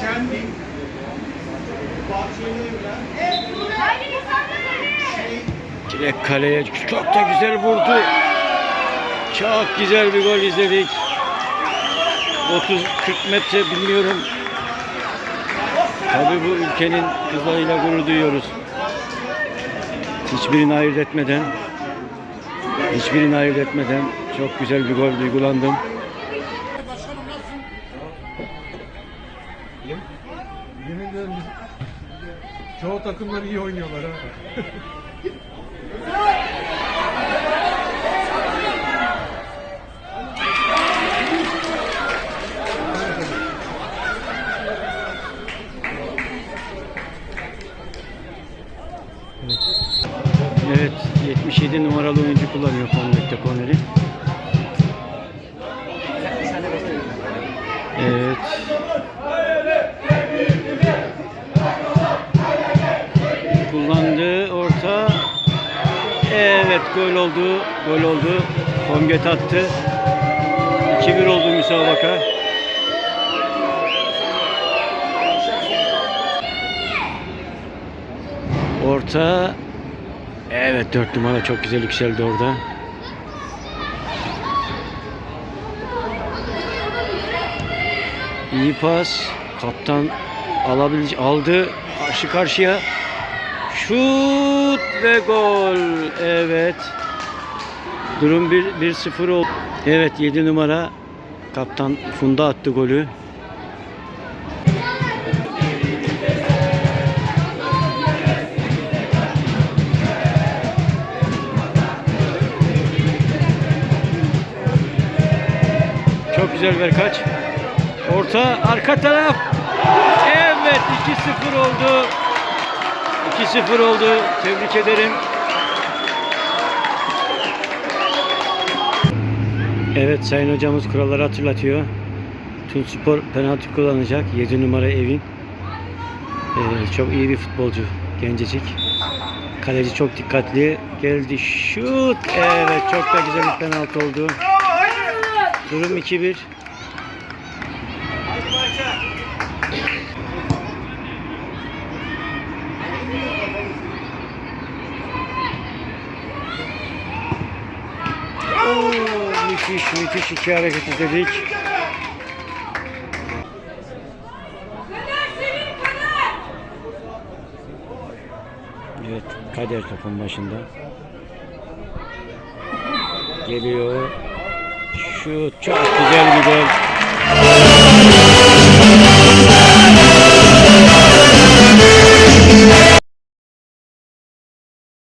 Şenlik. Direkt kaleye çok da güzel vurdu. Çok güzel bir gol izledik. 30-40 metre bilmiyorum. Tabii bu ülkenin kızlarıyla gurur duyuyoruz. Hiçbirini ayırt etmeden hiçbirini ayırt etmeden çok güzel bir gol duygulandım. Yemin ederim biz- çoğu takımlar iyi oynuyorlar ha. Evet 77 numaralı oyuncu kullanıyor Convect'te korneri. Evet. Kullandı orta. Evet gol oldu. Gol oldu. Konget attı. 2-1 oldu müsabaka. Orta. Evet 4 numara çok güzel yükseldi orada. İyi pas. Kaptan alabilecek aldı. Karşı karşıya. Şut ve gol. Evet. Durum 1 1-0 oldu. Evet 7 numara kaptan Funda attı golü. Çok güzel ver kaç. Orta arka taraf. Evet 2-0 oldu. 2-0 oldu. Tebrik ederim. Evet sayın hocamız kuralları hatırlatıyor. Tunspor penaltı kullanacak. 7 numara Evin. Ee, çok iyi bir futbolcu. Gencecik. Kaleci çok dikkatli. Geldi şut. Evet çok da güzel bir penaltı oldu. Durum 2-1. Oo, müthiş müthiş iki hareket izledik. Evet Kader topun başında. Geliyor. Şu çok güzel bir gol.